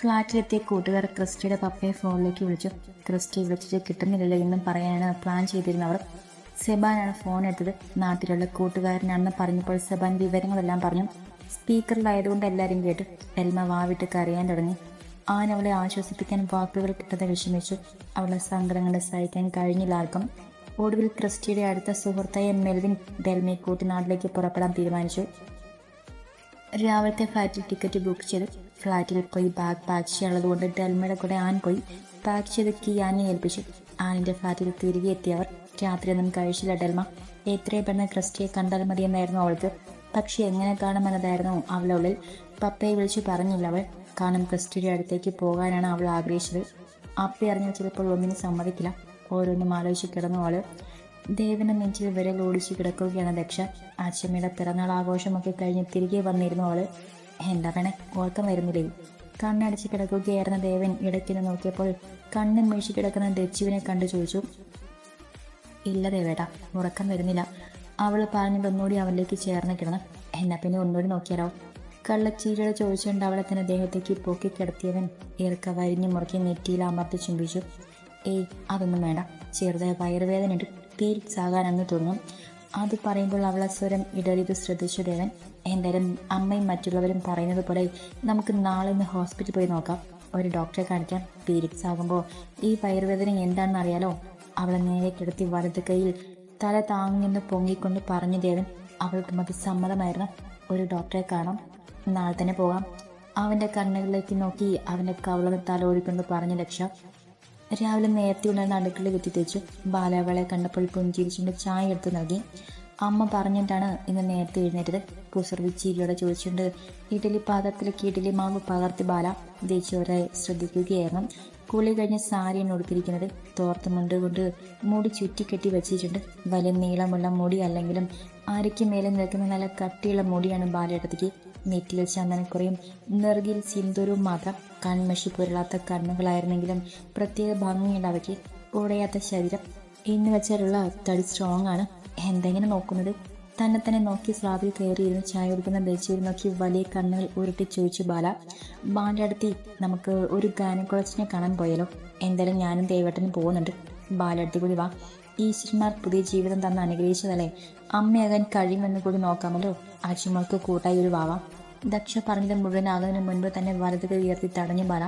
ഫ്ലാറ്റിലെത്തിയ കൂട്ടുകാർ ക്രിസ്റ്റിയുടെ പപ്പയെ ഫോണിലേക്ക് വിളിച്ചു. ക്രിസ്റ്റി വിളിച്ചിട്ട് കിട്ടുന്നില്ല എന്നും പറയാനാണ് പ്ലാൻ ചെയ്തിരുന്നവർ സെബാനാണ് ഫോൺ എടുത്തത്. നാട്ടിലുള്ള കൂട്ടുകാരനാണെന്ന് പറഞ്ഞപ്പോൾ സെബാൻ വിവരങ്ങളെല്ലാം പറഞ്ഞു. സ്പീക്കറിലായതുകൊണ്ട് എല്ലാവരും കേട്ടു. എൽമ വാവിട്ട് കരയാൻ തുടങ്ങി. ആൻ അവളെ ആശ്വസിപ്പിക്കാൻ വാക്കുകൾ കിട്ടാതെ വിഷമിച്ചു. അവളെ സങ്കടങ്ങളെ സഹിക്കാൻ കഴിഞ്ഞില്ല ആർക്കും. ഒടുവിൽ ക്രിസ്റ്റിയുടെ അടുത്ത സുഹൃത്തായ മെൽവിൻ ഡെൽമയെ കൂട്ടിനാട്ടിലേക്ക് പുറപ്പെടാൻ തീരുമാനിച്ചു. രാവിലത്തെ ഫ്ലാറ്റിൽ ടിക്കറ്റ് ബുക്ക് ചെയ്ത് ഫ്ലാറ്റിൽ പോയി ബാഗ് പാക്ക് ചെയ്യാനുള്ളത് കൊണ്ട് ഡൽമയുടെ കൂടെ ആൻ പോയി. പാക്ക് ചെയ്ത് കീ ആനെ ഏൽപ്പിച്ചു. ആനിന്റെ ഫ്ലാറ്റിൽ തിരികെ എത്തിയവർ രാത്രിയൊന്നും കഴിച്ചില്ല ഡൽമ. എത്രയും പെട്ടെന്ന് ക്രിസ്റ്റിയെ കണ്ടാൽ മതിയെന്നായിരുന്നു അവൾക്ക്. പക്ഷെ എങ്ങനെ കാണുമെന്നതായിരുന്നു അവളുടെ ഉള്ളിൽ. പപ്പയെ വിളിച്ച് പറഞ്ഞില്ല അവൾ. കാരണം ക്രിസ്റ്റിയുടെ അടുത്തേക്ക് പോകാനാണ് അവൾ ആഗ്രഹിച്ചത്. അപ്പി അറിഞ്ഞാൽ ചിലപ്പോൾ ഒന്നിനും സമ്മതിക്കില്ല. ഓരോന്നും ആലോചിച്ച് കിടന്നു അവൾ. ദേവന്റെ നെഞ്ചിൽ വിരൽ ഓടിച്ചു കിടക്കുകയാണ് ദക്ഷ. അച്ഛമ്മയുടെ പിറന്നാൾ ആഘോഷമൊക്കെ കഴിഞ്ഞ് തിരികെ വന്നിരുന്നു അവൾ. എന്താ വേണേ ഓർക്കം വരുന്നില്ലേ? കണ്ണടച്ച് കിടക്കുകയായിരുന്ന ദേവൻ ഇടയ്ക്കിന് നോക്കിയപ്പോൾ കണ്ണും വീഴ്ച കിടക്കുന്ന ദച്ചുവിനെ കണ്ടു ചോദിച്ചു ഇല്ല ദേവേട്ട ഉറക്കം വരുന്നില്ല. അവൾ പറഞ്ഞിട്ട് ഒന്നുകൂടി അവനിലേക്ക് ചേർന്ന് കിടന്നു. എന്നാ പിന്നെ ഒന്നുകൂടി നോക്കിയാലോ? കള്ളച്ചീരയുടെ ചോദിച്ചുകൊണ്ട് അവളെ തന്നെ ദേഹത്തേക്ക് പൊക്കി കിടത്തിയവൻ ഇറക്ക വരിഞ്ഞു മുറുക്കി നെറ്റിയിൽ അമർത്തി ചുംബിച്ചു ഏയ് അതൊന്നും വേണ്ട. ചെറുതായ വയറുവേദന ഉണ്ട് പീരിയഡ്സ് സാകാനെന്ന് തോന്നും. അത് പറയുമ്പോൾ അവളെ സ്വരം ഇടറിയത് ശ്രദ്ധിച്ചു ദേവൻ. എന്തായാലും അമ്മയും മറ്റുള്ളവരും പറയുന്നത് പോലെ നമുക്ക് നാളെ ഇന്ന് ഹോസ്പിറ്റലിൽ പോയി നോക്കാം. ഒരു ഡോക്ടറെ കാണിക്കാം. പീരിക്സ് ആകുമ്പോൾ ഈ വയറുവേദന എന്താണെന്ന് അറിയാലോ? അവളെ നേരെ കിടത്തി വലത് കൈയിൽ തല താങ്ങിന്ന് പൊങ്ങിക്കൊണ്ട് പറഞ്ഞു ദേവൻ അവൾക്ക് മതി സമ്മതമായിരുന്നു. ഒരു ഡോക്ടറെ കാണാം. നാളെ തന്നെ പോകാം. അവന്റെ കണ്ണുകളിലേക്ക് നോക്കി അവന്റെ കവളന്ന് തല പറഞ്ഞു പറഞ്ഞ ലക്ഷ്യം രാവിലെ നേരത്തെ ഉണർന്ന് അടുക്കള കുത്തി തേച്ച് ബാലാവളെ കണ്ടപ്പോൾ പുഞ്ചിരിച്ചുകൊണ്ട് ചായ എടുത്ത് നൽകി. അമ്മ പറഞ്ഞിട്ടാണ് ഇന്ന് നേരത്തെ എഴുന്നേറ്റത്. കുസൃതി ചിരിയോടെ ചോദിച്ചുകൊണ്ട് ഇഡലി പാത്രത്തിലേക്ക് ഇഡലി മാവ് പകർത്തി ബാല ദേശീയവരെ ശ്രദ്ധിക്കുകയായിരുന്നു. കുളി കഴിഞ്ഞ സാരിയാണ് ഉടുത്തിരിക്കുന്നത്. തോർത്ത് മുണ്ട് കൊണ്ട് മുടി ചുറ്റിക്കെട്ടി വെച്ചിട്ടുണ്ട്. വലിയ നീളമുള്ള മുടി അല്ലെങ്കിലും അരയ്ക്ക് മേലെ നിൽക്കുന്ന നല്ല കട്ടിയുള്ള മുടിയാണ് ബാലയിടത്തേക്ക് നെറ്റിൽ ചന്ദനക്കുറയും നെറുകിൽ സിന്ദൂരവും മാത്രം കൺമഷി പുരളാത്ത കണ്ണുകളായിരുന്നെങ്കിലും പ്രത്യേക ഭംഗിയുണ്ട് അവയ്ക്ക്. ഉടയാത്ത ശരീരം ഇന്ന് വെച്ചാലുള്ള തടി സ്ട്രോങ് ആണ്. എന്തെങ്ങനെ നോക്കുന്നത്? തന്നെ തന്നെ നോക്കി സ്ലാബിൽ കയറിയിരുന്ന് ചായ കുടിക്കുന്ന ബെച്ചിൽ നോക്കി വലിയ കണ്ണുകൾ ഉരുട്ടി ചോദിച്ചു ബാല. ബാന്റെ അടുത്ത് നമുക്ക് ഒരു ഗാനക്കുളച്ചിനെ കാണാൻ പോയാലോ? എന്തായാലും ഞാനും ദൈവട്ടനും പോകുന്നുണ്ട്. ബാലടുത്ത് കൂടി വാ. ഈശ്വരന്മാർ പുതിയ ജീവിതം തന്ന് അനുഗ്രഹിച്ചതല്ലേ? അമ്മയാകാൻ കഴിയുമെന്ന് കൂടി നോക്കാമല്ലോ. അച്ഛമ്മൾക്ക് കൂട്ടായി ഒരു വാവാം. ദക്ഷ പറഞ്ഞത് മുഴുവനാകുന്നതിന് മുൻപ് തന്നെ വലത് കൈ ഉയർത്തി തടഞ്ഞു ബാല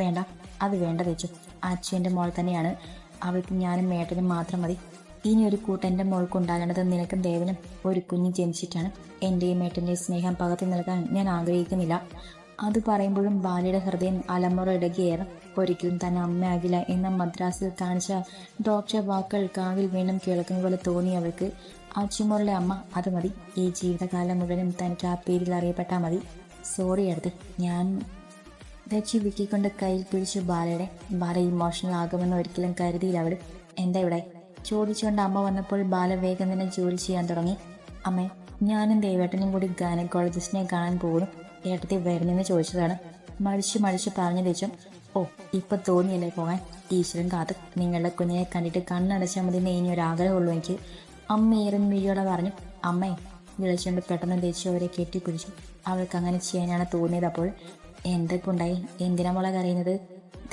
വേണ്ട അത് വേണ്ട വെച്ചു അച്ഛന്റെ മോൾ തന്നെയാണ്. അവൾക്ക് ഞാനും മേട്ടനും മാത്രം മതി. ഇനി ഒരു കൂട്ടെന്റെ മോൾക്ക് ഉണ്ടാകേണ്ടത് നിനക്കും ദേവനും ഒരു കുഞ്ഞ് ജനിച്ചിട്ടാണ്. എന്റെയും മേട്ടന്റെയും സ്നേഹം പകർത്തി നൽകാൻ ഞാൻ ആഗ്രഹിക്കുന്നില്ല. അത് പറയുമ്പോഴും ബാലയുടെ ഹൃദയം അലമുറ ഇടകിയേറെ. ഒരിക്കലും തന്നെ അമ്മയാകില്ല എന്ന മദ്രാസിൽ കാണിച്ച ഡോക്ടർ വാക്കുകൾ കാവിൽ വീണ്ടും കേൾക്കുന്ന പോലെ തോന്നി അവൾക്ക്. അച്ചുമോളുടെ അമ്മ അത് മതി. ഈ ജീവിതകാലം മുഴുവനും തനിക്ക് ആ പേരിൽ അറിയപ്പെട്ടാൽ മതി. സോറി അടുത്ത് ഞാൻ ദച്ചി വിക്കിക്കൊണ്ട് കയ്യിൽ പിടിച്ചു ബാലയുടെ. ബാല ഇമോഷണൽ ആകുമെന്ന് ഒരിക്കലും കരുതിയില്ല അവൾ എന്താ ഇവിടെ? ചോദിച്ചുകൊണ്ട് അമ്മ വന്നപ്പോൾ ബാല വേഗം തന്നെ ജോലി ചെയ്യാൻ തുടങ്ങി. അമ്മ ഞാനും ദേവേട്ടനും കൂടി ഗാനക്കോളജിസ്റ്റിനെ കാണാൻ പോകുന്നു. ഏട്ടത്തി വരുന്നെന്ന് ചോദിച്ചതാണ്. മടിച്ചു മടിച്ചു പറഞ്ഞു വെച്ചും ഓ ഇപ്പൊ തോന്നിയല്ലേ പോകാൻ? ഈശ്വരൻ കാത്ത് നിങ്ങളുടെ കുഞ്ഞിനെ കണ്ടിട്ട് കണ്ണടച്ചാൽ മതി ഇനി ഒരു ആഗ്രഹമുള്ളൂ എനിക്ക്. അമ്മ ഏറെ മിഴിയോടെ പറഞ്ഞു അമ്മേ വിളിച്ചുകൊണ്ട് പെട്ടെന്ന് ദേശി അവരെ കെട്ടിപ്പിടിച്ചു. അവൾക്ക് അങ്ങനെ ചെയ്യാനാണ് തോന്നിയത് അപ്പോൾ എന്തൊക്കെ ഉണ്ടായി? എന്തിനാ മോളെ കരയുന്നത്?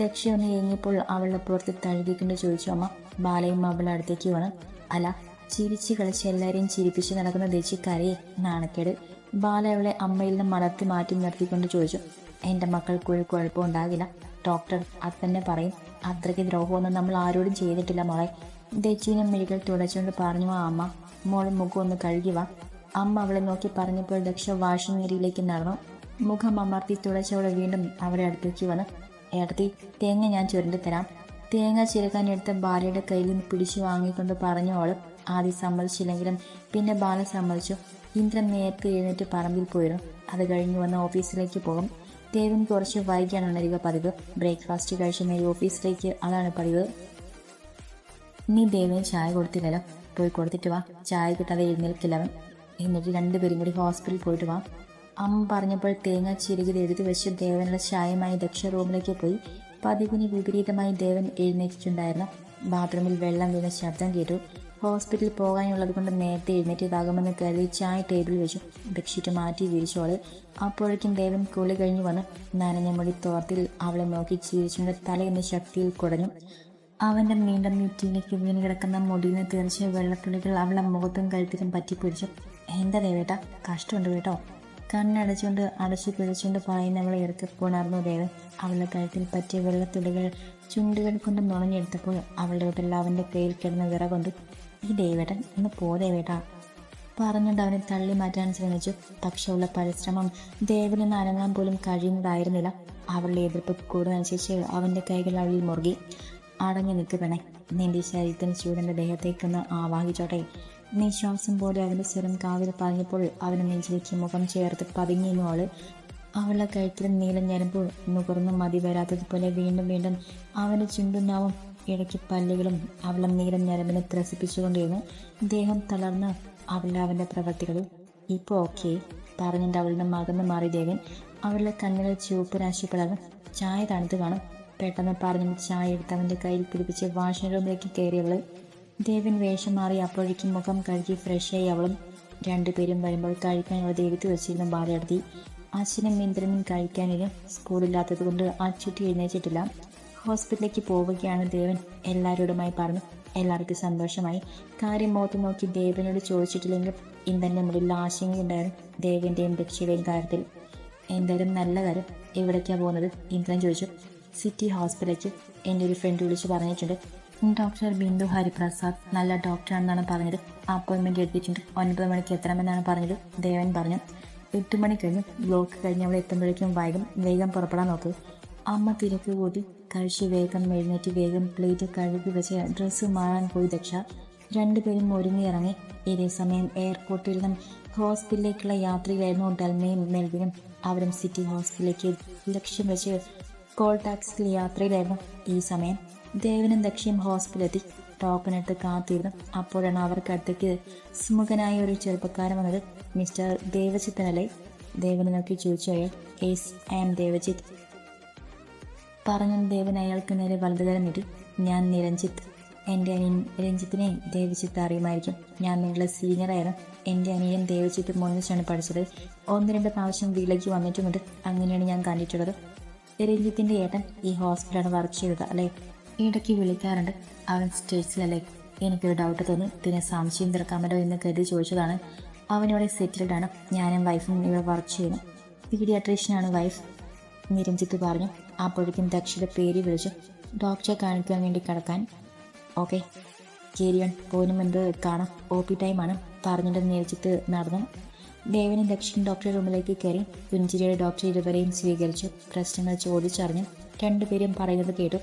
ദക്ഷി ഒന്ന് കഴിഞ്ഞപ്പോൾ അവളുടെ പുറത്ത് തഴുകിക്കൊണ്ട് ചോദിച്ചു അമ്മ ബാലയും അവളുടെ അടുത്തേക്ക് വേണം അല്ല ചിരിച്ച് കളിച്ച് എല്ലാവരെയും ചിരിപ്പിച്ച് നടക്കുന്ന ദക്ഷി കരയെ നാണക്കേട്. ബാല അവളെ അമ്മയിൽ നിന്ന് മലർത്തി മാറ്റി നിർത്തിക്കൊണ്ട് ചോദിച്ചു എന്റെ മക്കൾക്ക് ഒരു കുഴപ്പമുണ്ടാകില്ല ഡോക്ടർ അത് തന്നെ പറയും. അത്രയ്ക്ക് ദ്രോഹമൊന്നും നമ്മൾ ആരോടും ചെയ്തിട്ടില്ല മോളെ. ദച്ചുവിനെ മിഴികൾ തുടച്ചുകൊണ്ട് പറഞ്ഞു ആ അമ്മ മോൾ മുഖം ഒന്ന് കഴുകി വാ. അമ്മ അവളെ നോക്കി പറഞ്ഞപ്പോൾ ദക്ഷ വാഷിംഗ് ഏരിയയിലേക്ക് നടന്നു. മുഖം അമർത്തി തുടച്ചവളെ വീണ്ടും അവരെ അടുത്തേക്ക് വന്ന്. ഏടത്തി തേങ്ങ ഞാൻ ചുരണ്ടി തരാം. തേങ്ങ ചിരക്കാൻ എടുത്ത ഭാര്യയുടെ കയ്യിൽ നിന്ന് പിടിച്ചു വാങ്ങിക്കൊണ്ട് പറഞ്ഞു അവൾ ആദ്യം സമ്മതിച്ചില്ലെങ്കിലും പിന്നെ ബാല സമ്മതിച്ചു. ഇന്ദ്രൻ നേരത്തെ എഴുന്നേറ്റ് പറമ്പിൽ പോയിരുന്നു. അത് കഴിഞ്ഞ് വന്ന് ഓഫീസിലേക്ക് പോകും. ദേവൻ കുറച്ച് വൈകിയാണ് ഉണരുക പതിവ്. ബ്രേക്ക്ഫാസ്റ്റ് കഴിച്ച് നേരെ ഓഫീസിലേക്ക് അതാണ് പതിവ്. നീ ദേവന് ചായ കൊടുത്തില്ലല്ലോ? പോയി കൊടുത്തിട്ട് വാ. ചായ കിട്ടാതെ എഴുന്നേൽക്കില്ല അവൻ. എന്നിട്ട് രണ്ടുപേരും കൂടി ഹോസ്പിറ്റലിൽ പോയിട്ട് വാ. അമ്മ പറഞ്ഞപ്പോൾ തേങ്ങ ചിരുകി എഴുതി വെച്ച് ദേവനുള്ള ചായമായി ദക്ഷ റൂമിലേക്ക് പോയി. പതിവിന് വിപരീതമായി ദേവൻ എഴുന്നേറ്റിട്ടുണ്ടായിരുന്നു. ബാത്റൂമിൽ വെള്ളം വീണ ശബ്ദം കേട്ടു. ഹോസ്പിറ്റലിൽ പോകാനുള്ളത് കൊണ്ട് നേരത്തെ എഴുന്നേറ്റതാകുമെന്ന് കരുതി ചായ ടേബിളിൽ വെച്ചു. ബെഡ്ഷീറ്റ് മാറ്റി വിരിച്ചോൾ. അപ്പോഴേക്കും ദേവൻ കുളി കഴിഞ്ഞു വന്ന്. നനഞ്ഞ മുടി തോർത്തിൽ അവളെ നോക്കി ചിരിച്ചുകൊണ്ട് തലയെന്ന ശക്തിയിൽ കുടഞ്ഞു. അവന്റെ നീണ്ട നെറ്റിയിലേക്ക് വീണ് കിടക്കുന്ന മുടിയിൽ നിന്ന് തീർച്ച വെള്ളത്തുള്ളികൾ അവളെ മുഖത്തും കഴുത്തിലും പറ്റിപ്പിടിച്ചു. എന്റെ ദേവേട്ട? കഷ്ടമുണ്ട് കേട്ടോ. കണ്ണടച്ചുകൊണ്ട് അടച്ചു പിഴച്ചുകൊണ്ട് പറയുന്നവളെ ഇറക്കി പുണർന്നു ദേവൻ. അവളുടെ കഴുത്തിൽ പറ്റിയ വെള്ളത്തുള്ളികൾ ചുണ്ടുകൾ കൊണ്ട് നുണഞ്ഞെടുത്തപ്പോൾ അവളുടെ വീട്ടിൽ അവന്റെ കയ്യിൽ കിടന്ന് വിറകൊണ്ടു ഈ ദേവേട്ടൻ ഒന്ന് പോ ദേവേട്ടാ. പറഞ്ഞുകൊണ്ട് അവനെ തള്ളി മാറ്റാൻ ശ്രമിച്ചു. പക്ഷെ ഉള്ള പരിശ്രമം ദേവന് നനങ്ങാൻ പോലും കഴിയുന്നതായിരുന്നില്ല. അവളുടെ എതിർപ്പ് കൂടുതൽ അനുസരിച്ച് അവന്റെ കൈകൾ അവളിൽ മുറുകി. അടങ്ങി നിൽക്കണേ നിന്റെ ശരീരത്തിന് ചൂടന്റെ ദേഹത്തേക്കൊന്ന് ആവാഹിച്ചോട്ടെ. നിശ്വാസം പോലെ അവന്റെ സ്വരം കാവിൽ പറഞ്ഞപ്പോൾ അവന് നെഞ്ചിലേക്ക് മുഖം ചേർത്ത് പതുങ്ങിയിരുന്നു അവൾ അവളുടെ കഴുത്തിൽ നീലം ഞരമ്പ് നുകർന്ന് മതി വരാത്തതുപോലെ വീണ്ടും വീണ്ടും അവന്റെ ചുണ്ടുനാവും ഇടയ്ക്ക് പല്ലുകളും അവളെ നീലം ഞരമ്പിനെ ത്രസിപ്പിച്ചുകൊണ്ടിരുന്നു. ദേഹം തളർന്ന് അവളുടെ അവന്റെ പ്രവൃത്തികളും ഇപ്പോൾ ഓക്കെ പറഞ്ഞിട്ട് അവളുടെ മകന്ന് മാറി ദേവൻ അവളുടെ കണ്ണുകൾ ചുവപ്പ് രാശി ചായ തണുത്ത് കാണും. പെട്ടെന്ന് പറഞ്ഞു ചായ എടുത്ത് അവന്റെ കയ്യിൽ പിടിപ്പിച്ച് വാഷിംഗ് റൂമിലേക്ക് കയറിയവൾ. ദേവൻ വേഷം മാറി അപ്പോഴേക്കും മുഖം കഴുകി ഫ്രഷ് ഫ്രഷായി അവളും രണ്ടുപേരും വരുമ്പോൾ കഴിക്കാൻ അവൾ എടുത്തു വെച്ചിരുന്ന ബാലയെടുത്തി അച്ഛനും ഇന്ദ്രനും കഴിക്കാനില്ല സ്കൂളില്ലാത്തത് കൊണ്ട് അച്ചുട്ടി എഴുന്നേറ്റിട്ടില്ല. ഹോസ്പിറ്റലിലേക്ക് പോവുകയാണ് ദേവൻ. എല്ലാവരോടുമായി പറഞ്ഞു. എല്ലാവർക്കും സന്തോഷമായി. കാര്യം മുഖത്ത് നോക്കി ദേവനോട് ചോദിച്ചിട്ടില്ലെങ്കിൽ ഇന്ദ്രന്റെ മുകളിൽ ആശങ്കയുണ്ടായിരുന്നു ദേവന്റെയും ദക്ഷയുടെയും കാര്യത്തിൽ. എന്തായാലും നല്ല കാര്യം. എവിടേക്കാണ് പോകുന്നത്? ഇന്ദ്രൻ ചോദിച്ചു. സിറ്റി ഹോസ്പിറ്റലിലേക്ക് എന്റെ ഒരു ഫ്രണ്ട് വിളിച്ച് പറഞ്ഞിട്ടുണ്ട്. ഡോക്ടർ ബിന്ദു ഹരിപ്രസാദ് നല്ല ഡോക്ടറാണെന്നാണ് പറഞ്ഞത്. അപ്പോയിൻമെന്റ് എടുത്തിട്ടുണ്ട്. ഒൻപത് മണിക്ക് എത്തണമെന്നാണ് പറഞ്ഞത് ദേവൻ പറഞ്ഞു. എട്ട് മണി കഴിഞ്ഞ് ബ്ലോക്ക് കഴിഞ്ഞ് അവിടെ എത്തുമ്പോഴേക്കും വൈകും വേഗം പുറപ്പെടാൻ നോക്കുക അമ്മ തിരക്ക് കൂട്ടി കഴിച്ച് വേഗം എഴുന്നേറ്റ് വേഗം പ്ലേറ്റ് കഴുകി വെച്ച് ഡ്രസ്സ് മാറാൻ പോയി ദക്ഷ. രണ്ടുപേരും ഒരുങ്ങി ഇറങ്ങി. ഇതേ സമയം എയർപോർട്ടിൽ നിന്നും ഹോസ്പിറ്റലിലേക്കുള്ള യാത്രയിലായിരുന്നു ഡൽമയും മെൽവിനും അവരും സിറ്റി ഹോസ്പിറ്റലിലേക്ക് ലക്ഷ്യം വെച്ച് കോൾ ടാക്സിയിൽ യാത്രയിലായിരുന്നു ഈ സമയം. ദേവനും ദക്ഷിയും ഹോസ്പിറ്റലിലെത്തി. ടോക്കൺ എടുത്ത് കാത്തിരുന്നു. അപ്പോഴാണ് അവർക്ക് അടുത്തേക്ക് സുമുഖനായ ഒരു ചെറുപ്പക്കാരൻ വന്നത്. മിസ്റ്റർ ദേവചിത്തനല്ലേ ദേവനെ നോക്കി ചോദിച്ചു അയാൾ. എസ് ഐ എം ദേവജിത്ത് പറഞ്ഞു ദേവൻ അയാൾക്ക് നേരെ വലതുകരം നീട്ടി. ഞാൻ നിരഞ്ജിത്ത്. എന്റെ അനിയൻ രഞ്ജിത്തിനെ ദേവജിത്ത് അറിയുമായിരിക്കും. ഞാൻ നിങ്ങളുടെ സീനിയറായിരുന്നു എന്റെ അനിയൻ ദേവജിത്ത് മോനിച്ചാണ് പഠിച്ചത്. ഒന്ന് രണ്ട് പ്രാവശ്യം വീട്ടിലേക്ക് വന്നിട്ടുമുണ്ട്. അങ്ങനെയാണ് ഞാൻ കണ്ടിട്ടുള്ളത്. രഞ്ജിത്തിന്റെ ഏട്ടൻ ഈ ഹോസ്പിറ്റലാണ് വർക്ക് ചെയ്തത്. അല്ലേ? ഇടയ്ക്ക് വിളിക്കാറുണ്ട്. അവൻ സ്റ്റേറ്റ്സിലല്ലേ? എനിക്കൊരു ഡൗട്ട് തോന്നി. പിന്നെ സംശയം തീർക്കാമല്ലോ എന്ന് കരുതി ചോദിച്ചതാണ്. അവനിവിടെ സെറ്റിൽഡ് ആണ്. ഞാനും വൈഫും ഇവിടെ വർക്ക് ചെയ്യുന്നു. പീഡിയാട്രീഷ്യനാണ് വൈഫ് നിരഞ്ജിത്ത് പറഞ്ഞു. അപ്പോഴേക്കും ദക്ഷയുടെ പേര് വിളിച്ചു. ഡോക്ടറെ കാണിക്കാൻ വേണ്ടി കിടക്കാൻ. ഓക്കെ കേരിയൺ പോനും എന്ത് കാണാം. ഒ പി ടൈമാണ് പറഞ്ഞിട്ട് നിരഞ്ജിത്ത് നടന്നു. ദേവനും ദക്ഷിണ ഡോക്ടർ റൂമിലേക്ക് കയറി പുഞ്ചിരിയുടെ ഡോക്ടർ ഇരുവരെയും സ്വീകരിച്ചു. പ്രശ്നങ്ങൾ ചോദിച്ചറിഞ്ഞു രണ്ടുപേരും പറയുന്നത് കേട്ടു.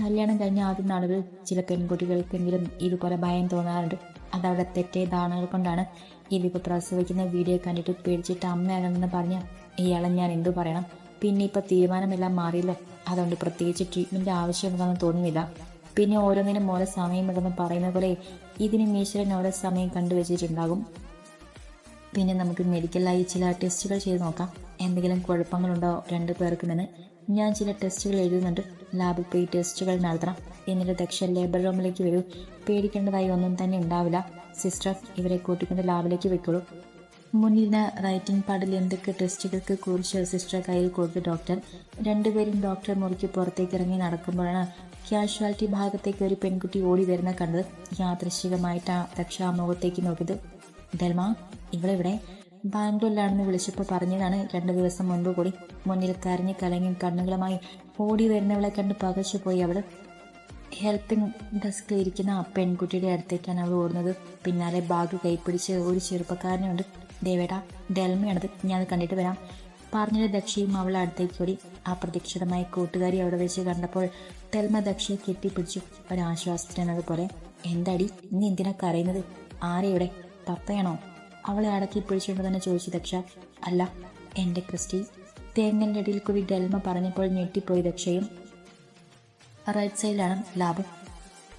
കല്യാണം കഴിഞ്ഞ ആദ്യ നാളുകളിൽ ചില പെൺകുട്ടികൾക്കെങ്കിലും ഇതുപോലെ ഭയം തോന്നാറുണ്ട്. അതവിടെ തെറ്റേ ധാരണകൾ കൊണ്ടാണ്. ഇതിപ്പോൾ പ്രസവിക്കുന്ന വീഡിയോ കണ്ടിട്ട് പേടിച്ചിട്ട് അമ്മയാകണമെന്ന് പറഞ്ഞ ഇയാളെ ഞാൻ എന്തു പറയണം? പിന്നെ ഇപ്പൊ തീരുമാനമെല്ലാം മാറിയില്ല. അതുകൊണ്ട് പ്രത്യേകിച്ച് ട്രീറ്റ്മെന്റ് ആവശ്യമുണ്ടെന്ന് തോന്നുന്നില്ല. പിന്നെ ഓരോന്നിനും ഓരോ സമയമുണ്ടെന്ന് പറയുന്ന പോലെ ഇതിനും ഈശ്വരൻ ഓരോ സമയം കണ്ടുവച്ചിട്ടുണ്ടാകും. പിന്നെ നമുക്ക് മെഡിക്കലായി ചില ടെസ്റ്റുകൾ ചെയ്ത് നോക്കാം. എന്തെങ്കിലും കുഴപ്പങ്ങളുണ്ടോ രണ്ടു പേർക്കുമെന്ന് ഞാൻ ചില ടെസ്റ്റുകൾ എഴുതുന്നുണ്ട്. ലാബിൽ പോയി ടെസ്റ്റുകൾ നടത്തണം. എന്നിട്ട് ദക്ഷ ലേബർ റൂമിലേക്ക് വരൂ. പേടിക്കേണ്ടതായി ഒന്നും തന്നെ ഉണ്ടാവില്ല. സിസ്റ്റർ ഇവരെ കൂട്ടിക്കൊണ്ട് ലാബിലേക്ക് വെക്കുള്ളൂ. മുന്നിരുന്ന റൈറ്റിംഗ് പാഡിൽ എന്തൊക്കെ ടെസ്റ്റുകൾക്ക് കുറിച്ച് സിസ്റ്റർ കയ്യിൽ കൊടുത്തു ഡോക്ടർ രണ്ടുപേരും ഡോക്ടർ മുറിക്ക് പുറത്തേക്ക് ഇറങ്ങി നടക്കുമ്പോഴാണ് ക്യാഷ്വാലിറ്റി ഭാഗത്തേക്ക് ഒരു പെൺകുട്ടി ഓടി വരുന്ന കണ്ടത്. യാദൃശികമായിട്ടാണ് ദക്ഷ മുഖത്തേക്ക് നോക്കിയത്. ധർമ്മ ഇവളിവിടെ ബാംഗ്ലൂരിലാണെന്ന് വിളിച്ചപ്പോൾ പറഞ്ഞതാണ്. രണ്ടു ദിവസം മുൻപ് കൂടി മുന്നിൽ കരഞ്ഞ് കലങ്ങി കണ്ണുകളുമായി ഓടി വരുന്നവളെ കണ്ട് പകച്ചു പോയി അവൾ ഹെൽപ്പിംഗ് ഡെസ്കിൽ ഇരിക്കുന്ന ആ പെൺകുട്ടിയുടെ അടുത്തേക്കാണ് അവൾ ഓടുന്നത്. പിന്നാലെ ബാഗ് കൈപ്പിടിച്ച് ഒരു ചെറുപ്പക്കാരനുണ്ട് ദേവേട ഡെൽമയാണത്. ഞാൻ കണ്ടിട്ട് വരാം. പറഞ്ഞിട്ട് ദക്ഷയും അവളെ അടുത്തേക്ക് ഓടി. അപ്രതീക്ഷിതമായി കൂട്ടുകാരി അവിടെ വെച്ച് കണ്ടപ്പോൾ തെൽമ ദക്ഷയെ കെട്ടിപ്പിടിച്ചു. ഒരാശ്വാസത്തിനതുപോലെ എന്താടി നീ എന്തിനാ കരയുന്നത്? ആരെയുടെ? പപ്പയാണോ അവളെ അടക്കി പിടിച്ചുകൊണ്ട് തന്നെ ചോദിച്ചു ദക്ഷ. അല്ല എന്റെ ക്രിസ്റ്റി തേങ്ങന്റെ ഇടയിൽ കൂടി ഡെൽമ പറഞ്ഞപ്പോൾ ഞെട്ടിപ്പോയി ദക്ഷയും. റൈറ്റ് സൈഡിലാണ് ലാഭം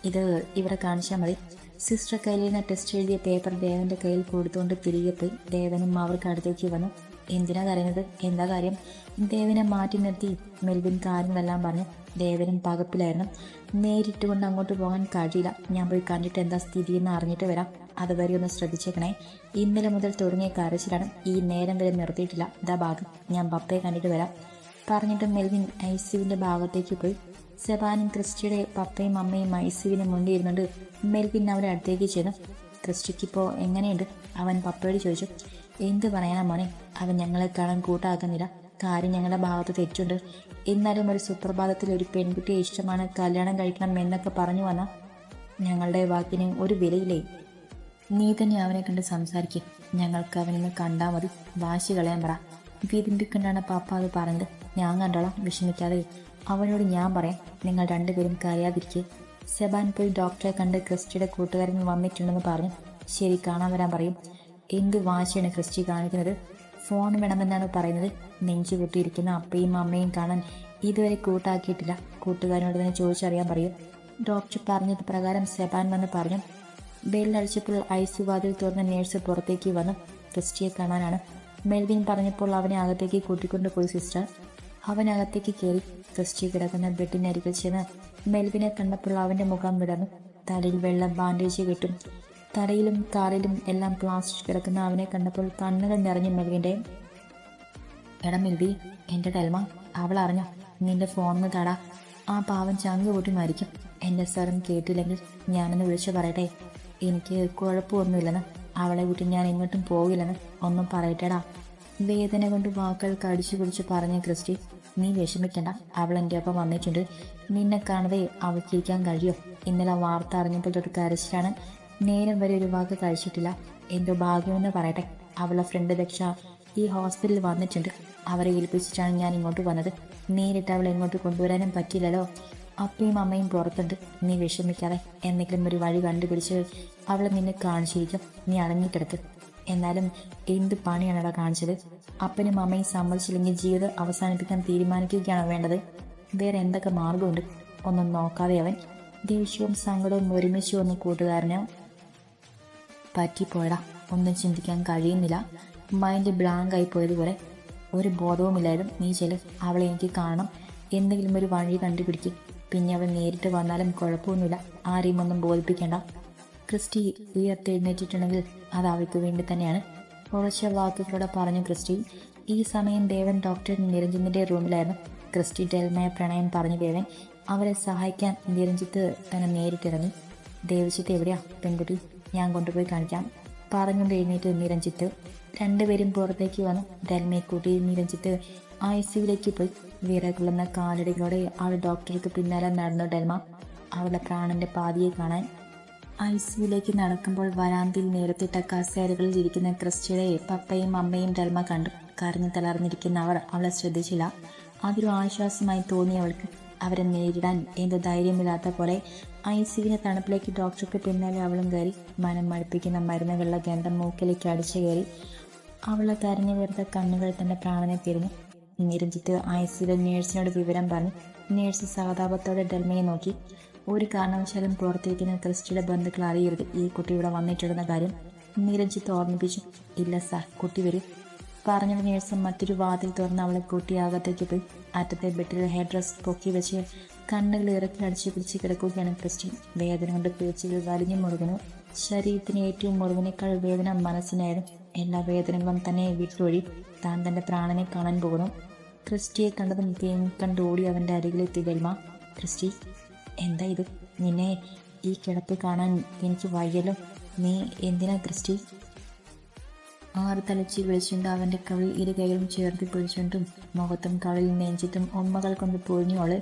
ഇത് ഇവിടെ കാണിച്ചാൽ മതി. സിസ്റ്റർ കയ്യിൽ നിന്ന് ടെസ്റ്റ് എഴുതിയ പേപ്പർ ദേവന്റെ കയ്യിൽ കൊടുത്തുകൊണ്ട് തിരികെ പോയി. ദേവനും അവർക്ക് അടുത്തേക്ക് വന്നു. എന്തിനാ കരയുന്നത്? എന്താ കാര്യം? ദേവനെ മാറ്റി നിർത്തി മെൽവിൻ കാര്യങ്ങളെല്ലാം പറഞ്ഞു ദേവനും പകപ്പിലായിരുന്നു. നേരിട്ട് കൊണ്ട് അങ്ങോട്ട് പോകാൻ കഴിയില്ല. ഞാൻ പോയി കണ്ടിട്ട് എന്താ സ്ഥിതി എന്ന് അറിഞ്ഞിട്ട് വരാം. അതുവരെ ഒന്ന് ശ്രദ്ധിച്ചേക്കണേ. ഇന്നലെ മുതൽ തുടങ്ങിയ കരച്ചിലാണ് ഈ നേരം വരെ നിർത്തിയിട്ടില്ല. ഇതാ ഭാഗം. ഞാൻ പപ്പയെ കണ്ടിട്ട് വരാം. പറഞ്ഞിട്ട് മെൽവിൻ ഐസിയുവിന്റെ ഭാഗത്തേക്ക് പോയി. സെബാനും ക്രിസ്റ്റിയുടെ പപ്പയും അമ്മയും ഐസുവിനെ മുന്നിൽ ഇരുന്നുകൊണ്ട് മെൽവിൻ അവരുടെ അടുത്തേക്ക് ചെന്നു. ക്രിസ്റ്റിക്കിപ്പോൾ എങ്ങനെയുണ്ട്? അവൻ പപ്പയോട് ചോദിച്ചു. എന്ത് പറയാനാ മോനെ? അവൻ ഞങ്ങളെ കാണാൻ കൂട്ടാക്കുന്നില്ല. കാര്യം ഞങ്ങളുടെ ഭാഗത്ത് തെറ്റുണ്ട്. എന്നാലും ഒരു സുപ്രഭാതത്തിൽ ഒരു പെൺകുട്ടിയെ ഇഷ്ടമാണ് കല്യാണം കഴിക്കണം എന്നൊക്കെ പറഞ്ഞു വന്ന ഞങ്ങളുടെ വാക്കിന് ഒരു വിലയില്ലേ? നീ തന്നെ അവനെ കണ്ട് സംസാരിക്കും. ഞങ്ങൾക്ക് അവനൊന്ന് കണ്ടാൽ മതി. വാശി കളയാൻ പറ. വിതിമ്പിക്കൊണ്ടാണ് പാപ്പ അത് പറഞ്ഞത്. ഞാൻ കണ്ടോളാം. വിഷമിക്കാതെ അവനോട് ഞാൻ പറയാം. നിങ്ങൾ രണ്ടുപേരും കരയാതിരിക്കുക സെബാൻ പോയി ഡോക്ടറെ കണ്ട് ക്രിസ്റ്റിയുടെ കൂട്ടുകാരൻ വന്നിട്ടുണ്ടെന്ന് പറഞ്ഞു. ശരി കാണാൻ വരാൻ പറയും. എന്ത് വാശിയാണ് ക്രിസ്റ്റി കാണിക്കുന്നത്? ഫോൺ വേണമെന്നാണ് പറയുന്നത്. നെഞ്ചു കൂട്ടിയിരിക്കുന്ന അപ്പയും അമ്മയും കാണാൻ ഇതുവരെ കൂട്ടാക്കിയിട്ടില്ല. കൂട്ടുകാരനോട് തന്നെ ചോദിച്ചറിയാൻ പറയും. ഡോക്ടർ പറഞ്ഞത് പ്രകാരം സെബാൻ വന്ന് പറഞ്ഞു. ബെല്ലടിച്ചപ്പോൾ ഐസു വാതിൽ തുറന്ന നേഴ്സ് പുറത്തേക്ക് വന്നു ക്രിസ്റ്റിയെ കാണാനാണ്. മെൽവിൻ പറഞ്ഞപ്പോൾ അവനെ അകത്തേക്ക് കൂട്ടിക്കൊണ്ട് പോയി സിസ്റ്റർ. അവൻ അകത്തേക്ക് കയറി ക്രിസ്റ്റി കിടക്കുന്ന ബെഡിനരികിൽ ചെന്ന് മെൽവിനെ കണ്ടപ്പോൾ അവന്റെ മുഖം വിടർന്നു. തലയിൽ വെള്ളം ബാൻഡേജ് കിട്ടും. തലയിലും കാറിലും എല്ലാം പ്ലാസ്റ്റിക് കിടക്കുന്ന അവനെ കണ്ടപ്പോൾ കണ്ണുകൾ നിറഞ്ഞു മെൽവിന്റെ എടാ മെൽവി എന്റെ ഡെൽമ അവൾ അറിഞ്ഞോ? നിന്റെ ഫോണിന് തടാ. ആ പാവൻ ചങ്ക് കൂട്ടി മരിക്കും. എന്റെ സ്വരം കേട്ടില്ലെങ്കിൽ ഞാനൊന്ന് വിളിച്ചു പറയട്ടെ. എനിക്ക് കുഴപ്പമൊന്നുമില്ലെന്ന്. അവളെ വിട്ട് ഞാൻ എങ്ങോട്ടും പോകില്ലെന്ന് ഒന്നും പറയട്ടേടാ. വേദന കൊണ്ട് വാക്കുകൾ കടിച്ചു പിടിച്ച് പറഞ്ഞ ക്രിസ്റ്റി നീ വിഷമിക്കണ്ട. അവൾ എന്റെ ഒപ്പം വന്നിട്ടുണ്ട്. നിന്നെ കാണാതെ അവൾക്കിരിക്കാൻ കഴിയോ. ഇന്നലെ വാർത്ത അറിഞ്ഞപ്പോൾ തൊട്ട് കരച്ചിലാണ്. നേരം വരെ ഒരു വാക്ക് കഴിച്ചിട്ടില്ല. എന്തോ ഭാഗ്യമെന്ന് പറയട്ടെ. അവളെ ഫ്രണ്ട് ദക്ഷ ഈ ഹോസ്പിറ്റലിൽ വന്നിട്ടുണ്ട്. അവരെ ഏൽപ്പിച്ചിട്ടാണ് ഞാൻ ഇങ്ങോട്ട് വന്നത്. നേരിട്ട് അവളെ ഇങ്ങോട്ട് കൊണ്ടുവരാനും പറ്റില്ലല്ലോ അപ്പയും അമ്മയും പുറത്തുണ്ട്. നീ വിഷമിക്കാതെ എന്തെങ്കിലും ഒരു വഴി കണ്ടുപിടിച്ച് അവളെ നിന്നെ കാണിച്ചിരിക്കും. നീ അടങ്ങിക്കിടക്ക്. എന്നാലും എന്ത് പണിയാണടാ കാണിച്ചത്? അപ്പനും അമ്മയും സമ്മതിച്ചില്ലെങ്കിൽ ജീവിതം അവസാനിപ്പിക്കാൻ തീരുമാനിക്കുകയാണോ വേണ്ടത്? വേറെ എന്തൊക്കെ മാർഗമുണ്ട്? ഒന്നും നോക്കാതെ അവൻ ദേഷ്യവും സങ്കടവും ഒരുമിച്ച് വന്ന് കൂട്ടുകാരനോ പറ്റിപ്പോയടാ. ഒന്നും ചിന്തിക്കാൻ കഴിയുന്നില്ല. മൈൻഡ് ബ്ലാങ്ക് ആയി പോയതുപോലെ ഒരു ബോധവുമില്ലായിരുന്നു. നീ ചില അവളെ എനിക്ക് കാണണം. എന്തെങ്കിലും ഒരു വഴി കണ്ടുപിടിക്കും. പിന്നെ അവൾ നേരിട്ട് വന്നാലും കുഴപ്പമൊന്നുമില്ല. ആരെയും ഒന്നും ബോധിപ്പിക്കേണ്ട. ക്രിസ്റ്റി ഉയർത്തെഴുന്നേറ്റിട്ടുണ്ടെങ്കിൽ അത് അവൾക്ക് വേണ്ടി തന്നെയാണ്. ഉറച്ച വാക്കുകളോടെ പറഞ്ഞു ക്രിസ്റ്റി ഈ സമയം ദേവൻ ഡോക്ടർ നിരഞ്ജിത്തിന്റെ റൂമിലായിരുന്നു. ക്രിസ്റ്റി ഡെൽമയ പ്രണയം പറഞ്ഞു ദേവൻ അവരെ സഹായിക്കാൻ നിരഞ്ജിത്ത് തന്നെ നേരിട്ടിറങ്ങി. ദേവജിത്ത് എവിടെയാ? പെൺകുട്ടി ഞാൻ കൊണ്ടുപോയി കാണിക്കാം. പറഞ്ഞുകൊണ്ട് എഴുന്നേറ്റ് നിരഞ്ജിത്ത് രണ്ടുപേരും പുറത്തേക്ക് വന്നു. ഡൽമയെ കൂട്ടി നിരഞ്ജിത്ത് ഐ സിയിലേക്ക് പോയി. വിറകുളന്ന കാലടികളോടെ അവൾ ഡോക്ടർക്ക് പിന്നാലെ നടന്നു ഡൽമ അവളുടെ പ്രാണന്റെ പാതിയെ കാണാൻ. ഐ സിയിലേക്ക് നടക്കുമ്പോൾ വരാന്തിൽ നേരത്തിട്ട കസേരകളിൽ ഇരിക്കുന്ന ക്രിസ്റ്റിയുടെ പപ്പയും അമ്മയും ഡൽമ കണ്ടു. കരഞ്ഞു തളർന്നിരിക്കുന്ന അവർ അവളെ ശ്രദ്ധിച്ചില്ല. അതൊരു ആശ്വാസമായി തോന്നി അവൾക്ക്. അവരെ നേരിടാൻ എന്ത് ധൈര്യമില്ലാത്ത പോലെ ഐ സിയിലെ തണുപ്പിലേക്ക് ഡോക്ടർക്ക് പിന്നാലെ അവളും കയറി മനം മടുപ്പിക്കുന്ന മരുന്നുകളുടെ ഗന്ധം മൂക്കിലേക്ക് അടിച്ചു കയറി അവളെ കരഞ്ഞു വീർത്ത കണ്ണുകൾ തന്റെ പ്രാണനെ തിരിഞ്ഞു. നിരഞ്ജിത്ത് ഐ സിയിലെ നേഴ്സിനോട് വിവരം പറഞ്ഞു. നേഴ്സ് സഹതാപത്തോടെ ഡൽമയെ നോക്കി. ഒരു കാരണവശാലും പുറത്തിരിക്കുന്ന ക്രിസ്റ്റിയുടെ ബന്ധുക്കൾ അറിയരുത്. ഈ കുട്ടി ഇവിടെ വന്നിട്ടുണ്ടെന്ന കാര്യം നിരഞ്ജിത്ത് ഓർമ്മിപ്പിച്ചു. ഇല്ല സാർ കുട്ടി വരും. പറഞ്ഞത് നേഴ്സ് മറ്റൊരു വാതിൽ തുറന്ന് അവളെ കുട്ടിയാകത്തേക്ക് പോയി അറ്റത്തെ ബെഡിൽ ഹെയർ ഡ്രസ് പൊക്കി വെച്ച് കണ്ണുകൾ ഇറക്കി അടിച്ചു പിടിച്ച് കിടക്കുകയാണ് ക്രിസ്റ്റിൻ വേദന കൊണ്ട് പേച്ചുകൾ വലിഞ്ഞു മുറുകുന്നു ശരീരത്തിന് ഏറ്റവും മുറിവിനേക്കാൾ വേദന മനസ്സിനായിരുന്നു. എല്ലാ വേദനകളും തന്നെ വിട്ടൊഴി താൻ തന്റെ പ്രാണനെ കാണാൻ പോകുന്നു. ക്രിസ്റ്റിയെ കണ്ടതും തേങ്ങി കണ്ടോടി ഓടി അവന്റെ അരികിലെത്തി വെൽമ ക്രിസ്റ്റി എന്താ ഇത്? നിന്നെ ഈ കിടപ്പ് കാണാൻ എനിക്ക് വയ്യല്ലോ. നീ എന്തിനാ ക്രിസ്റ്റി? ആറ് തലച്ചി വിളിച്ചുകൊണ്ട് അവന്റെ കവിൾ ഇരു കൈകളും ചേർത്ത് പിടിച്ചുകൊണ്ടും മുഖത്തും കവിളിൽ നെഞ്ചിട്ടും ഒമ്മകൾ കൊണ്ട് പൊഴിഞ്ഞോൾ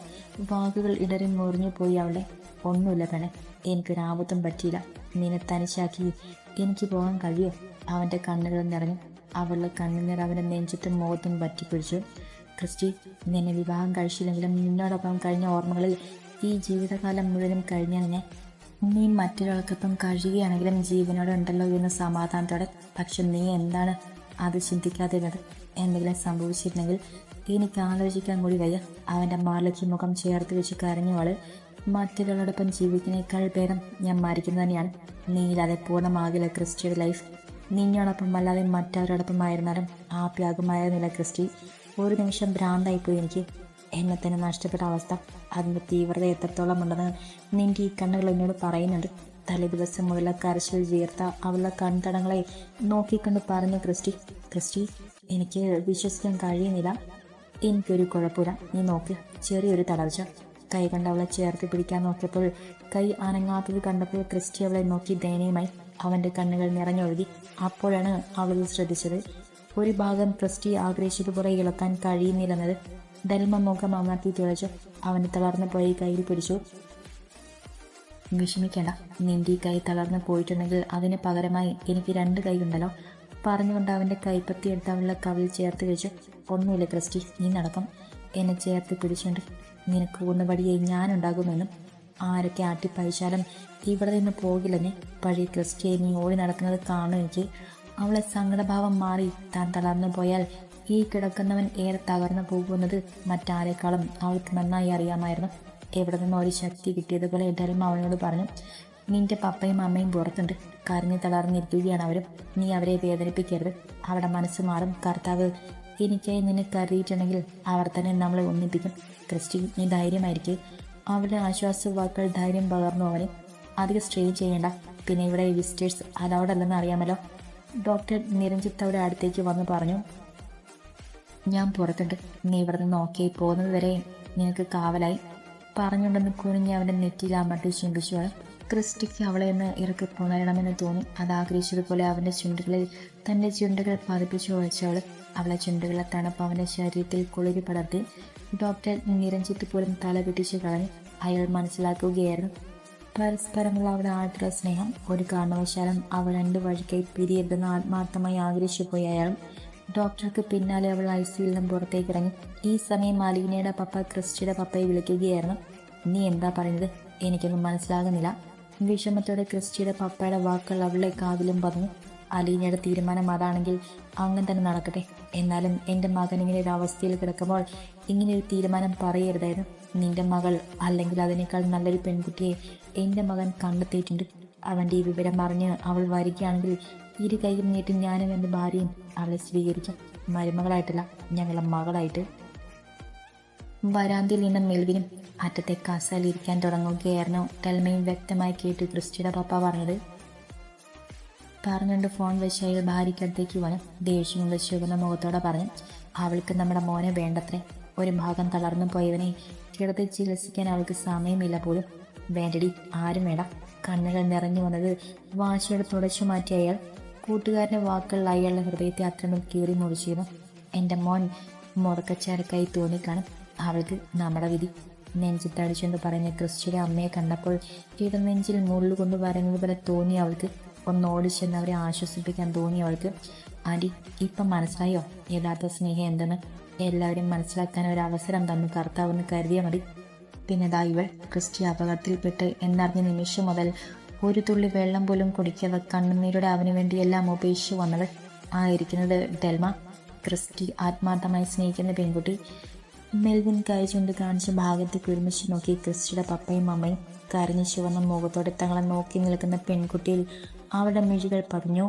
വാക്കുകൾ ഇടറി മുറിഞ്ഞു പോയി അവളെ. ഒന്നുമില്ല പെണ് എനിക്കൊരാപത്തും പറ്റിയില്ല. നിന്നെ തനിച്ചാക്കി എനിക്ക് പോകാൻ കഴിയോ? അവന്റെ കണ്ണുകൾ നിറഞ്ഞു. അവളുടെ കണ്ണുനീർ അവന്റെ നെഞ്ചിട്ടും മുഖത്തും പറ്റിപ്പിടിച്ചു. ക്രിസ്റ്റി നിന്നെ വിവാഹം കഴിച്ചില്ലെങ്കിലും നിന്നോടൊപ്പം കഴിഞ്ഞ ഓർമ്മകളിൽ ഈ ജീവിതകാലം മുഴുവനും കഴിഞ്ഞാൽ ഞാൻ. നീ മറ്റൊരാൾക്കൊപ്പം കഴിയുകയാണെങ്കിലും ജീവനോടെ ഉണ്ടല്ലോ എന്ന സമാധാനത്തോടെ. പക്ഷെ നീ എന്താണ് അത് ചിന്തിക്കാതിരുന്നത്? എന്തെങ്കിലും സംഭവിച്ചിരുന്നെങ്കിൽ എനിക്ക് ആലോചിക്കാൻ കൂടി വയ്യ. അവന്റെ മാലയ്ക്ക് മുഖം ചേർത്ത് വെച്ച് കരഞ്ഞു അവൾ മറ്റൊരാളോടൊപ്പം ജീവിക്കുന്നേക്കാൾ ഭേദം ഞാൻ മരിക്കുന്നത് തന്നെയാണ്. നീയില്ലാതെ പൂർണമാകില്ല ക്രിസ്റ്റിയുടെ ലൈഫ്. നിന്നോടൊപ്പം അല്ലാതെ മറ്റവരോടൊപ്പം ആയിരുന്നാലും ആപ്യാകുമായിരുന്നില്ല ക്രിസ്റ്റി. ഒരു നിമിഷം ഭ്രാന്തായിപ്പോയി എനിക്ക്. എന്നെ നഷ്ടപ്പെട്ട അവസ്ഥ. അതിന്റെ തീവ്രത എത്രത്തോളം ഉണ്ടെന്ന് നിന്റെ ഈ കണ്ണുകൾ എന്നോട് പറയുന്നുണ്ട്. തലേ ദിവസം മുതല കരച്ചിൽ ചേർത്ത അവളുടെ കൺതടങ്ങളെ നോക്കിക്കൊണ്ട് പറഞ്ഞു ക്രിസ്റ്റി ക്രിസ്റ്റി എനിക്ക് വിശ്വസിക്കാൻ കഴിയുന്നില്ല. എനിക്കൊരു കുഴപ്പമില്ല. നീ നോക്ക്. ചെറിയൊരു തളർച്ച കൈ കണ്ട് അവളെ ചേർത്ത് പിടിക്കാൻ നോക്കിയപ്പോൾ കൈ അനങ്ങാത്തത് കണ്ടപ്പോൾ ക്രിസ്റ്റി അവളെ നോക്കി ദയനീയമായി. അവന്റെ കണ്ണുകൾ നിറഞ്ഞൊഴുകി. അപ്പോഴാണ് അവൾ ശ്രദ്ധിച്ചത്. ഒരു ഭാഗം ക്രിസ്റ്റി ആഗ്രഹിച്ചതുപോലെ ഇളക്കാൻ കഴിയുന്നില്ലെന്നത് ഡൽമ മുഖം അമർത്തി തുളച്ചു അവന് തളർന്നു പോയി കയ്യിൽ പിടിച്ചു. വിഷമിക്കേണ്ട നിന്റെ ഈ കൈ തളർന്നു പോയിട്ടുണ്ടെങ്കിൽ അതിന് പകരമായി എനിക്ക് രണ്ട് കൈ ഉണ്ടല്ലോ. പറഞ്ഞുകൊണ്ട് അവന്റെ കൈപ്പത്തി എടുത്ത് അവളുടെ കവിൽ ചേർത്ത് വെച്ചു. ഒന്നുമില്ല ക്രിസ്റ്റി നീ നടക്കും. എന്നെ ചേർത്ത് പിടിച്ചുകൊണ്ട് നിനക്ക് ഒന്ന് വഴിയായി ഞാനുണ്ടാകുമെന്നും ആരൊക്കെ ആട്ടിപ്പഴിച്ചാലും ഇവിടെ നിന്ന് പോകില്ലെന്ന് പഴയ ക്രിസ്റ്റിയെ നീ ഓടി നടക്കുന്നത് കാണും എനിക്ക് അവളെ സങ്കടഭാവം മാറി താൻ തളർന്നു പോയാൽ ഈ കിടക്കുന്നവൻ ഏറെ തകർന്നു പോകുന്നത് മറ്റാരെക്കാളും അവൾക്ക് നന്നായി അറിയാമായിരുന്നു. എവിടെ നിന്നും ഒരു ശക്തി കിട്ടിയതുപോലെ എല്ലാവരും അവനോട് പറഞ്ഞു നിന്റെ പപ്പയും അമ്മയും പുറത്തുണ്ട്. കരഞ്ഞു തളർന്നിരിക്കുകയാണ് അവരും. നീ അവരെ വേദനിപ്പിക്കരുത്. അവരുടെ മനസ്സ് മാറും. കർത്താവ് എനിക്കായി നിന്നെ കരുതിയിട്ടുണ്ടെങ്കിൽ അവർ തന്നെ നമ്മളെ ഒന്നിപ്പിക്കും. ക്രിസ്റ്റി നീ ധൈര്യമായിരിക്കും. അവരുടെ ആശ്വാസ വാക്കുകൾ ധൈര്യം പകർന്നു അവന്. അധികം സ്ട്രെയിൻ ചെയ്യേണ്ട. പിന്നെ ഇവിടെ വിസിറ്റേഴ്സ് അലൗഡ് അല്ലെന്ന് അറിയാമല്ലോ. ഡോക്ടർ നിരഞ്ജിത്ത് അവിടെ അടുത്തേക്ക് വന്ന് പറഞ്ഞു ഞാൻ പുറത്തുണ്ട്. നീ ഇവിടെ നിന്ന് നോക്കി പോകുന്നത് വരെ നിനക്ക് കാവലായി. പറഞ്ഞുകൊണ്ടെന്ന് കുനിഞ്ഞ് അവന്റെ നെറ്റിയിൽ അമർത്തി ചുംബിച്ചു ക്രിസ്റ്റിക്ക് അവളെ ഒന്ന് ഇറക്കി പുണരണമെന്ന് തോന്നി. അത് ആഗ്രഹിച്ചതുപോലെ അവന്റെ ചുണ്ടുകളിൽ തന്റെ ചുണ്ടുകൾ പതിപ്പിച്ചു ഒഴിച്ചവൾ അവളെ ചുണ്ടുകളെ തണുപ്പ് അവന്റെ ശരീരത്തിൽ കുളിരി പടർത്തി. ഡോക്ടർ നിരഞ്ജിത്ത് പോലും തല പിടിച്ചു കളഞ്ഞു അയാൾ മനസ്സിലാക്കുകയായിരുന്നു. പരസ്പരമുള്ള അവരുടെ ആയിട്ടുള്ള സ്നേഹം ഒരു കാരണവശാലും അവൾ രണ്ട് വഴിക്കായി പിരിയരുതെന്ന് ആത്മാർത്ഥമായി ആഗ്രഹിച്ചു പോയി അയാളും ഡോക്ടർക്ക് പിന്നാലെ അവൾ ഐ സിയിൽ നിന്നും പുറത്തേക്ക് ഇറങ്ങി. ഈ സമയം മാലിനിയുടെ പപ്പ ക്രിസ്റ്റിയുടെ പപ്പയെ വിളിക്കുകയായിരുന്നു. നീ എന്താ പറയുന്നത്? എനിക്കൊന്നും മനസ്സിലാകുന്നില്ല. വിഷമത്തോടെ ക്രിസ്റ്റിയുടെ പപ്പയുടെ വാക്കുകൾ അവളുടെ കാവിലും പറഞ്ഞു അലീനയുടെ തീരുമാനം അതാണെങ്കിൽ അങ്ങനെ തന്നെ നടക്കട്ടെ. എന്നാലും എന്റെ മകൻ ഇങ്ങനെ ഒരു അവസ്ഥയിൽ കിടക്കുമ്പോൾ ഇങ്ങനെ ഒരു തീരുമാനം പറയരുതായിരുന്നു. നിന്റെ മകൾ അല്ലെങ്കിൽ അതിനേക്കാൾ നല്ലൊരു പെൺകുട്ടിയെ എന്റെ മകൻ കണ്ടെത്തിയിട്ടുണ്ട്. അവന്റെ ഈ വിവരം പറഞ്ഞ് അവൾ വരികയാണെങ്കിൽ ഇരു കൈയും നീട്ടി ഞാനും എന്റെ ഭാര്യയും അവളെ സ്വീകരിക്കും മരുമകളായിട്ടല്ല ഞങ്ങളെ മകളായിട്ട്. വരാന്തിയിൽ നിന്ന മെൽവിനും അറ്റത്തെ കസാലിരിക്കാൻ തുടങ്ങുകയായിരുന്നു. ടെൽമയും വ്യക്തമായി കേട്ട് ക്രിസ്റ്റിയുടെ പപ്പ പറഞ്ഞത്. പറഞ്ഞുകൊണ്ട് ഫോൺ വെച്ച് അയാൾ ഭാര്യയ്ക്കടുത്തേക്ക് വന്നു. ദേഷ്യം ചുവന്ന മുഖത്തോടെ പറഞ്ഞു അവൾക്ക് നമ്മുടെ മോനെ വേണ്ടത്രേ. ഒരു ഭാഗം തളർന്നു പോയവനെ കിടത്തി ചികിത്സിക്കാൻ അവൾക്ക് സമയമില്ല പോലും. വേണ്ടടി ആരും വേണ്ട. കണ്ണുകൾ നിറഞ്ഞു വന്നത് വാശിയുടെ തുടച്ചു മാറ്റിയ അയാൾ കൂട്ടുകാരന്റെ വാക്കുകൾ അയാളുടെ ഹൃദയത്തെ അത്രമേൽ കീറി മുറിച്ചിരുന്നു എന്റെ മോൻ മുറക്കച്ചാരക്കായി തോന്നിക്കാണും. അവൾക്ക് നമ്മുടെ വിധി. നെഞ്ചിത്തടിച്ചെന്ന് പറഞ്ഞ ക്രിസ്റ്റിയുടെ അമ്മയെ കണ്ടപ്പോൾ ഇടനെഞ്ചിൽ മുള്ളുകൊണ്ട് വരഞ്ഞത് പോലെ തോന്നി അവൾക്ക്. ഒന്ന് ഓടിച്ചെന്ന് അവരെ ആശ്വസിപ്പിക്കാൻ തോന്നി അവൾക്ക്. ആന്റി ഇപ്പം മനസ്സിലായോ? യഥാർത്ഥ സ്നേഹം എന്തെന്ന്? എല്ലാവരും മനസ്സിലാക്കാൻ ഒരു അവസരം തന്നു. കർത്താവെന്ന് കരുതിയാൽ മതി. പിന്നെ ദാ ഇവൾ ക്രിസ്റ്റി അപകടത്തിൽപ്പെട്ട് എന്നറിഞ്ഞ നിമിഷം മുതൽ ഒരു തുള്ളി വെള്ളം പോലും കുടിക്കാതെ കണ്ണുനീരുടെ അവന് വേണ്ടി എല്ലാം ഉപേക്ഷിച്ചു വന്നത് ആയിരിക്കുന്നത് ഡെൽമ. ക്രിസ്റ്റി ആത്മാർത്ഥമായി സ്നേഹിക്കുന്ന പെൺകുട്ടി മെൽവിൻ കൈ കാണിച്ച ഭാഗത്തേക്ക് ഒരുമിച്ച് നോക്കി ക്രിസ്റ്റിയുടെ പപ്പയും അമ്മയും കരഞ്ഞു ചുവന്ന മുഖത്തോടെ തങ്ങളെ നോക്കി നിൽക്കുന്ന പെൺകുട്ടിയിൽ അവരുടെ മിഴികൾ പതിഞ്ഞു.